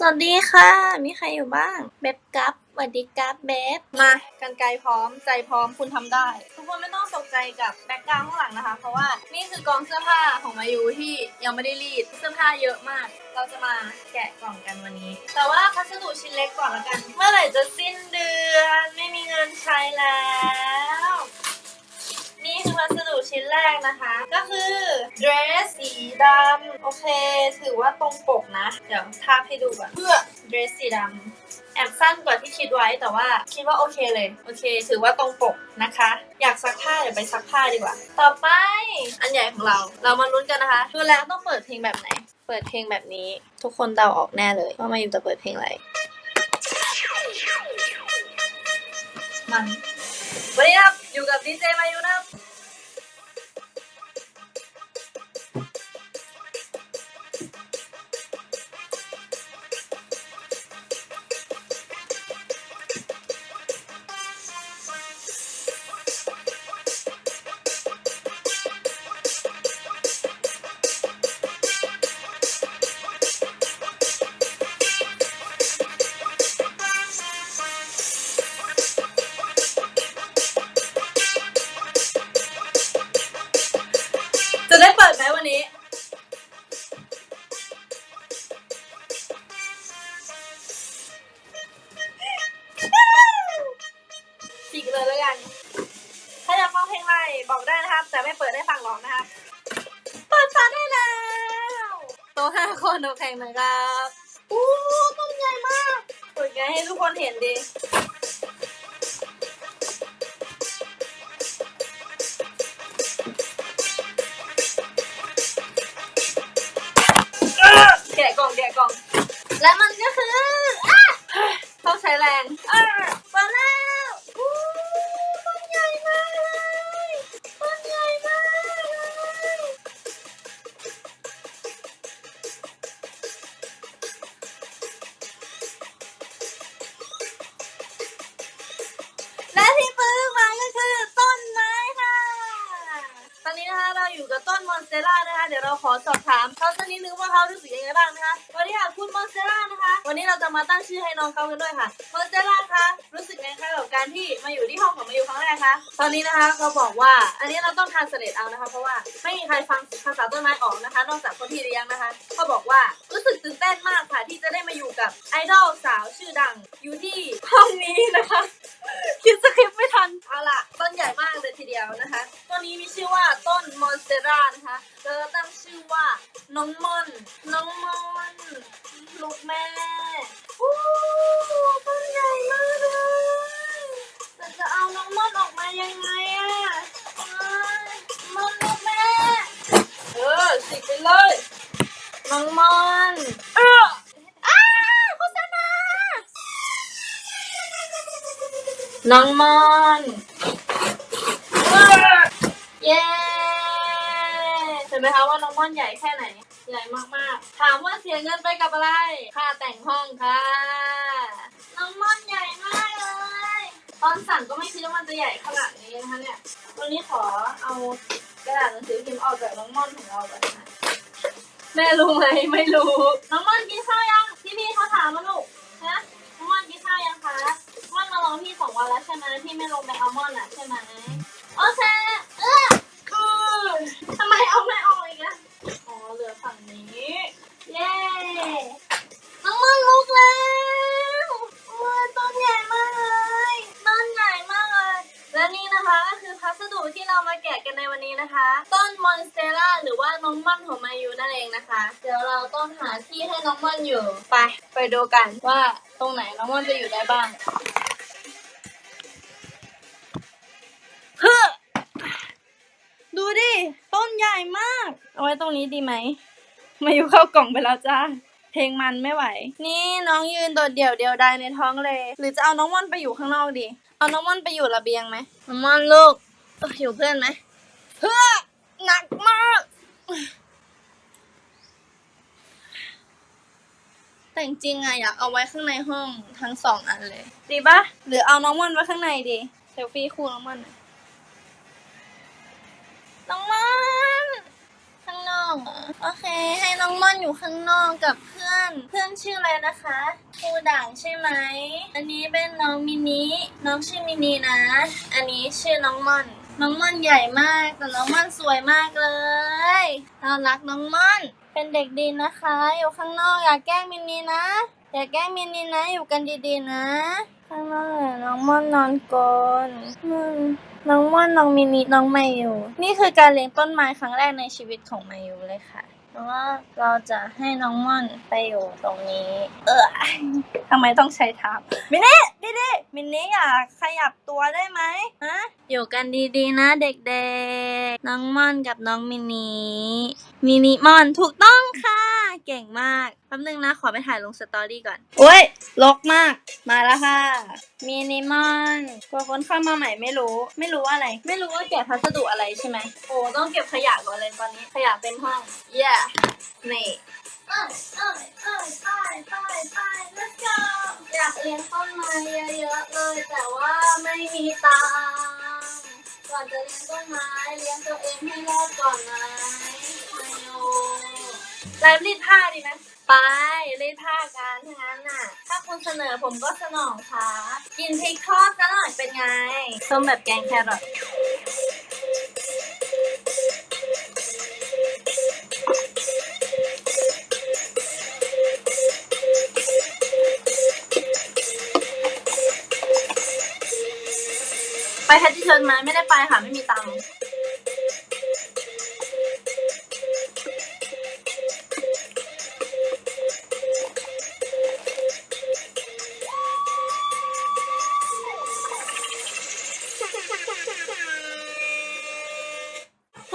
สวัสดีค่ะ มีใครอยู่บ้าง เบบกับสวัสดีกับเบบมากันไกลพร้อมใจพร้อมคุณทำได้ ทุกคนไม่ต้องตกใจกับแบ็กกราวด์ข้างหลังนะคะ เพราะว่านี่คือกองเสื้อผ้าของมายูที่ยังไม่ได้รีดเสื้อผ้าเยอะมาก เราจะมาแกะกล่องกันวันนี้ แต่ว่าพัสดุชิ้นเล็กก่อนละกัน เมื่อไหร่จะสิ้นเดือนไม่มีเงินใช้แล้ว นี่คือพัสดุชิ้นแรกนะคะ ก็คือเดรสสีดำ อเค ถือว่าตรงปกนะ เดี๋ยวทาบให้ดูก่อนเพื่อเดรสสีดำแอบสั้นกว่าที่คิดไว้แต่ว่าคิดว่าโอเคเลย โอเค ถือว่าตรงปกนะคะ อยากซักผ้าเดี๋ยวไปซักผ้าดีกว่า ต่อไปอันใหญ่ของเรา เรามาลุ้นกันนะคะดูแล้วต้องเปิดเพลงแบบไหน เปิดเพลงแบบนี้ ทุกคนเดาออกแน่เลยว่ามายูจะเปิดเพลงอะไรมันวันนี้ครับอยู่กับดีเจมายูนะครับ แล้วกัน ถ้าอยากฟังเพลงอะไรบอกได้นะครับ แต่ไม่เปิดได้ฟังหรอกนะครับ เปิดฟังได้แล้วโต๊ะห้าคนโอเคนะครับอู้ต้นใหญ่มากเปิดไงให้ทุกคนเห็นดีแกะกล่องแกะกล่อง และมันก็คืออะต้องใช้แรง เราอยู่กับต้นมอนสเตล่านะคะ เดี๋ยวเราขอสอบถามเขาสักนิดนึงว่าเขารู้สึกยังไงบ้างนะคะสวัสดีค่ะคุณมอนสเตล่านะคะ วันนี้เราจะมาตั้งชื่อให้น้องเขากันด้วยค่ะมอนสเตล่าคะรู้สึกไงคะกับการที่มาอยู่ที่ห้องของมาอยู่ครั้งแรกคะตอนนี้นะคะเขาบอกว่าอันนี้เราต้องทานเสด็จเอานะคะ เพราะว่าไม่มีใครฟังภาษาต้นไม้ออกนะคะ นอกจากคนที่เลี้ยงนะคะเขาบอกว่ารู้สึกตื่นเต้นมากค่ะ ที่จะได้มาอยู่กับไอดอลสาวชื่อดังอยู่ที่ห้องนี้นะคะคิดสคริปต์ไม่ทันเอาล่ะต้นใหญ่มากเลยทีเดียวนะคะต้นนี้มีชื่อว่าต้น รานะคะเราจะตั้งชื่อว่าน้องมอนน้องมอนลูกแม่โอ้ต้นใหญ่มากเลยแต่จะเอาน้องมอนออกมายังไงอะมอนลูกแม่เออสิไปเลยน้องมอนเอออ้าโฆษณาน้องมอน เย้เห็ นไหมคะว่าน้องมอนใหญ่แค่ไหน ใหญ่มากๆ ถามว่าเสียเงินไปกับอะไร ค่าแต่งห้องค่ะ น้องมอนใหญ่มากเลย ตอนสั่งก็ไม่คิดว่ามันจะใหญ่ขนาดนี้นะคะเนี่ย วันนี้ขอเอากระดาษหนังสือพิมพ์ออกจากน้องม่อนของเราก่อนนะแม่รู้ไหมไม่รู้ น้องม่อนกินข้าวยัง พี่พี่เขาถามมาลูกนะน้องม่อนกินข้าวยังคะม่อนมาลอพี่สองวันแล้วใช่ไหมที่ไม่ลงไปเอาม่อนอะใช่ไหมโอเค ทำไมเอาไม่ออกอีกอะอ๋อเหลือฝั่งนี้ เย้น้องม่อนลุกแล้วโอ้ยต้นใหญ่มากเลยต้นใหญ่มากเลย และนี่นะคะก็คือพัสดุที่เรามาแกะกันในวันนี้นะคะ ต้นมอนสเตล่าหรือว่าน้องม่อนของมายูนั่นเองนะคะ เดี๋ยวเราต้องหาที่ให้น้องม่อนอยู่ ไป ไปดูกันว่าตรงไหนน้องม่อนจะอยู่ได้บ้าง ดูดิ ต้นใหญ่มาก เอาไว้ตรงนี้ดีไหม มาอยู่เข้ากล่องไปแล้วจ้า เพลงมันไม่ไหว นี่น้องยืนโดดเดี่ยวเดียวดายในท้องเลย หรือจะเอาน้องม่อนไปอยู่ข้างนอกดี เอาน้องม่อนไปอยู่ระเบียงไหมน้องม่อนลูกเอออยู่เพื่อนไหมเพื่อหนักมาก แต่จริงๆอะอยากเอาไว้ข้างในห้องทั้งสองอันเลย ดีปะหรือเอาน้องม่อนไว้ข้างในดี เซลฟี่คู่น้องม่อนหน่อย โอเค ให้น้องม่อนอยู่ข้างนอกกับเพื่อน เพื่อนชื่ออะไรนะคะครูด่างใช่ไหม อันนี้เป็นน้องมินิน้องชื่อมินินะ อันนี้ชื่อน้องม่อน น้องม่อนใหญ่มาก แต่น้องม่อนสวยมากเลยน่ารักน้องม่อน เป็นเด็กดีนะคะ อยู่ข้างนอกอย่าแกล้งมินินะอย่าแกล้งมินินะ อยู่กันดีๆนะ ข้างนอกเลยน้องม่อนนอนกลนอืมน้องม่อนน้องมินิน้องไมยูนี่คือการเลี้ยงต้นไม้ครั้งแรกในชีวิตของไมยูเลยค่ะเพราะว่าเราจะให้น้องม่อนไปอยู่ตรงนี้ เออทำไมต้องใช้ท้ามินิดิดิมินิอยากขยับตัวได้ไหมฮะอยู่กันดีๆนะเด็กๆ น้องม่อนกับน้องมินิมินิม่อนถูกต้องค่ะ เก่งมากแป๊บนึงนะ ขอไปถ่ายลงสตอรี่ก่อน โอ้ยลกมาก มาแล้วค่ะ มินิมอนกลัวคนเข้ามาใหม่ไม่รู้ ไม่รู้ว่าอะไร ไม่รู้ว่าแกะพัสดุอะไรใช่ไหมโอ้ต้องเก็บขยะก่อนเลยตอนนี้ ขยะเต็มห้อง yeah นี่เอ้ยเอ้ยเอ้ยไปไปไป let's go อยากเลี้ยงต้นไม้เยอะๆเลย แต่ว่าไม่มีตังค์ก่อนจะเลี้ยงต้นไม้เลี้ยงตัวเองให้รอดก่อนไหมไม่รู้ ไลฟ์รีดผ้าดีไหมไปรีดผ้ากันทั้งนั้นน่ะ ถ้าคุณเสนอผมก็สนองค่ะ กินพริกทอดซะหน่อยเป็นไงต้มแบบแกงแครอทไปแพทที่เชิญไหมไม่ได้ไปค่ะ ไม่มีตังค์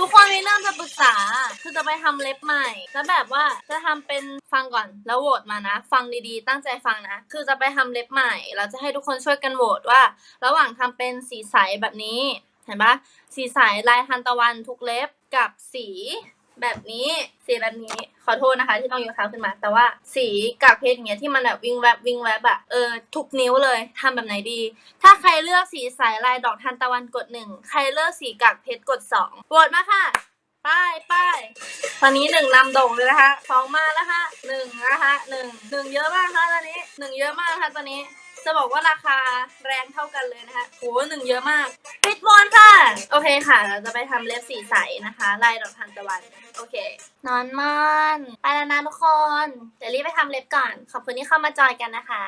ทุกคนมีเรื่องจะปรึกษา คือจะไปทำเล็บใหม่ แล้วแบบว่าจะทำเป็นฟังก่อน แล้วโหวตมานะ ฟังดีๆ ตั้งใจฟังนะ คือจะไปทำเล็บใหม่ เราจะให้ทุกคนช่วยกันโหวตว่า ระหว่างทำเป็นสีใสแบบนี้ เห็นปะสีใสลายทันตะวันทุกเล็บกับสี แบบนี้สีแบบนี้ขอโทษนะคะ ที่ต้องยกเท้าขึ้นมา แต่ว่าสีกากเพชรเงี้ยที่มันแบบวิงแวบวิงแวบอะเออทุกนิ้วเลยทำแบบไหนดี ถ้าใครเลือกสีใสลายดอกทันตะวันกดหนึ่งใครเลือกสีกากเพชรกดสองโหวตมาค่ะป้ายป้ายตอนนี้หนึ่งนำโด่งเลยนะคะสองมาแล้วค่ะหนึ่งนะคะหนึ่งหนึ่งเยอะมากค่ะตอนนี้หนึ่งเยอะมากค่ะตอนนี้ จะบอกว่าราคาแรงเท่ากันเลยนะคะโหหนึ่งเยอะมากปิดมอนค่ะโอ เคค่ะ เราจะไปทำเล็บสีใสนะคะลายดอกทานตะวัน โอเคนอนมอน ไปแล้วนะทุกคน เดี๋ยวรีบไปทำเล็บก่อน ขอบคุณที่เข้ามาจอยกันนะคะ